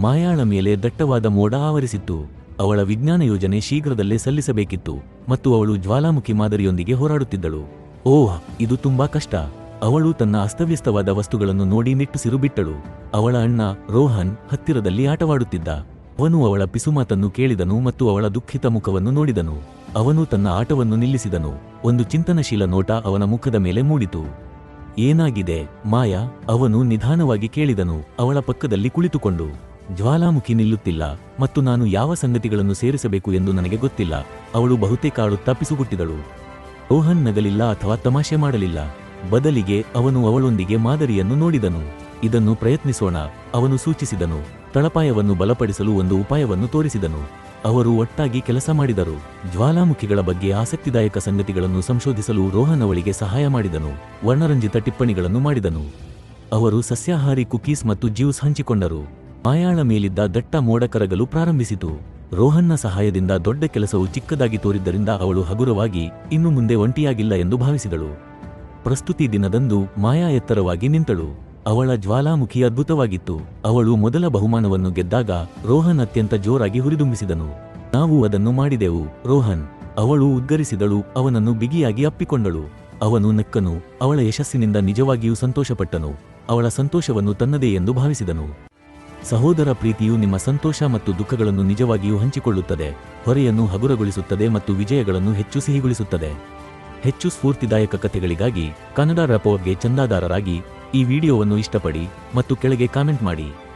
ಮಾಯಾಳ ಮೇಲೆ ದಟ್ಟವಾದ ಮೋಡ ಆವರಿಸಿತ್ತು. ಅವಳ ವಿಜ್ಞಾನ ಯೋಜನೆ ಶೀಘ್ರದಲ್ಲೇ ಸಲ್ಲಿಸಬೇಕಿತ್ತು ಮತ್ತು ಅವಳು ಜ್ವಾಲಾಮುಖಿ ಮಾದರಿಯೊಂದಿಗೆ ಹೋರಾಡುತ್ತಿದ್ದಳು. ಓಹ್, ಇದು ತುಂಬಾ ಕಷ್ಟ. ಅವಳು ತನ್ನ ಅಸ್ತವ್ಯಸ್ತವಾದ ವಸ್ತುಗಳನ್ನು ನೋಡಿ ನಿಟ್ಟುಸಿರು ಬಿಟ್ಟಳು. ಅವಳ ಅಣ್ಣ ರೋಹನ್ ಹತ್ತಿರದಲ್ಲಿ ಆಟವಾಡುತ್ತಿದ್ದ. ಅವನು ಅವಳ ಪಿಸುಮಾತನ್ನು ಕೇಳಿದನು ಮತ್ತು ಅವಳ ದುಃಖಿತ ಮುಖವನ್ನು ನೋಡಿದನು. ಅವನು ತನ್ನ ಆಟವನ್ನು ನಿಲ್ಲಿಸಿದನು. ಒಂದು ಚಿಂತನಶೀಲ ನೋಟ ಅವನ ಮುಖದ ಮೇಲೆ ಮೂಡಿತು. ಏನಾಗಿದೆ, ಮಾಯಾ? ಅವನು ನಿಧಾನವಾಗಿ ಕೇಳಿದನು. ಅವಳ ಪಕ್ಕದಲ್ಲಿ ಕುಳಿತುಕೊಂಡು ಜ್ವಾಲಾಮುಖಿ ನಿಲ್ಲುತ್ತಿಲ್ಲ ಮತ್ತು ನಾನು ಯಾವ ಸಂಗತಿಗಳನ್ನು ಸೇರಿಸಬೇಕು ಎಂದು ನನಗೆ ಗೊತ್ತಿಲ್ಲ. ಅವಳು ಬಹುತೇಕ ಆಡುತ್ತಾ ಪಿಸುಗುಟ್ಟಿದಳು ರೋಹನ್ ನಗಲಿಲ್ಲ ಅಥವಾ ತಮಾಷೆ ಮಾಡಲಿಲ್ಲ. ಬದಲಿಗೆ ಅವನು ಅವಳೊಂದಿಗೆ ಮಾದರಿಯನ್ನು ನೋಡಿದನು. ಇದನ್ನು ಪ್ರಯತ್ನಿಸೋಣ, ಅವನು ಸೂಚಿಸಿದನು. ತಳಪಾಯವನ್ನು ಬಲಪಡಿಸಲು ಒಂದು ಉಪಾಯವನ್ನು ತೋರಿಸಿದನು. ಅವರು ಒಟ್ಟಾಗಿ ಕೆಲಸ ಮಾಡಿದರು. ಜ್ವಾಲಾಮುಖಿಗಳ ಬಗ್ಗೆ ಆಸಕ್ತಿದಾಯಕ ಸಂಗತಿಗಳನ್ನು ಸಂಶೋಧಿಸಲು ರೋಹನ್ ಅವಳಿಗೆ ಸಹಾಯ ಮಾಡಿದನು. ವರ್ಣರಂಜಿತ ಟಿಪ್ಪಣಿಗಳನ್ನು ಮಾಡಿದನು. ಅವರು ಸಸ್ಯಾಹಾರಿ ಕುಕೀಸ್ ಮತ್ತು ಜ್ಯೂಸ್ ಹಂಚಿಕೊಂಡರು. ಮಾಯಾಳ ಮೇಲಿದ್ದ ದಟ್ಟ ಮೋಡ ಕರಗಲು ಪ್ರಾರಂಭಿಸಿತು. ರೋಹನ್ನ ಸಹಾಯದಿಂದ ದೊಡ್ಡ ಕೆಲಸವು ಚಿಕ್ಕದಾಗಿ ತೋರಿದ್ದರಿಂದ ಅವಳು ಹಗುರವಾಗಿ, ಇನ್ನು ಮುಂದೆ ಒಂಟಿಯಾಗಿಲ್ಲ ಎಂದು ಭಾವಿಸಿದಳು. ಪ್ರಸ್ತುತಿ ದಿನದಂದು ಮಾಯಾ ಎತ್ತರವಾಗಿ ನಿಂತಳು. ಅವಳ ಜ್ವಾಲಾಮುಖಿ ಅದ್ಭುತವಾಗಿತ್ತು. ಅವಳು ಮೊದಲ ಬಹುಮಾನವನ್ನು ಗೆದ್ದಾಗ ರೋಹನ್ ಅತ್ಯಂತ ಜೋರಾಗಿ ಹುರಿದುಂಬಿಸಿದನು. ನಾವು ಅದನ್ನು ಮಾಡಿದೆವು, ರೋಹನ್, ಅವಳು ಉದ್ಗರಿಸಿದಳು. ಅವನನ್ನು ಬಿಗಿಯಾಗಿ ಅಪ್ಪಿಕೊಂಡಳು. ಅವನು ನಕ್ಕನು, ಅವಳ ಯಶಸ್ಸಿನಿಂದ ನಿಜವಾಗಿಯೂ ಸಂತೋಷಪಟ್ಟನು. ಅವಳ ಸಂತೋಷವನ್ನು ತನ್ನದೇ ಎಂದು ಭಾವಿಸಿದನು. ಸಹೋದರ ಪ್ರೀತಿಯು ನಿಮ್ಮ ಸಂತೋಷ ಮತ್ತು ದುಃಖಗಳನ್ನು ನಿಜವಾಗಿಯೂ ಹಂಚಿಕೊಳ್ಳುತ್ತದೆ. ಹೊರೆಯನ್ನು ಹಗುರಗೊಳಿಸುತ್ತದೆ ಮತ್ತು ವಿಜಯಗಳನ್ನು ಹೆಚ್ಚು ಸಿಹಿಗೊಳಿಸುತ್ತದೆ. ಹೆಚ್ಚು ಸ್ಫೂರ್ತಿದಾಯಕ ಕಥೆಗಳಿಗಾಗಿ ಕನ್ನಡ ರಪೋಗೆ ಚಂದಾದಾರರಾಗಿ ಈ ವಿಡಿಯೋವನ್ನು ಇಷ್ಟಪಡಿ ಮತ್ತು ಕೆಳಗೆ ಕಾಮೆಂಟ್ ಮಾಡಿ.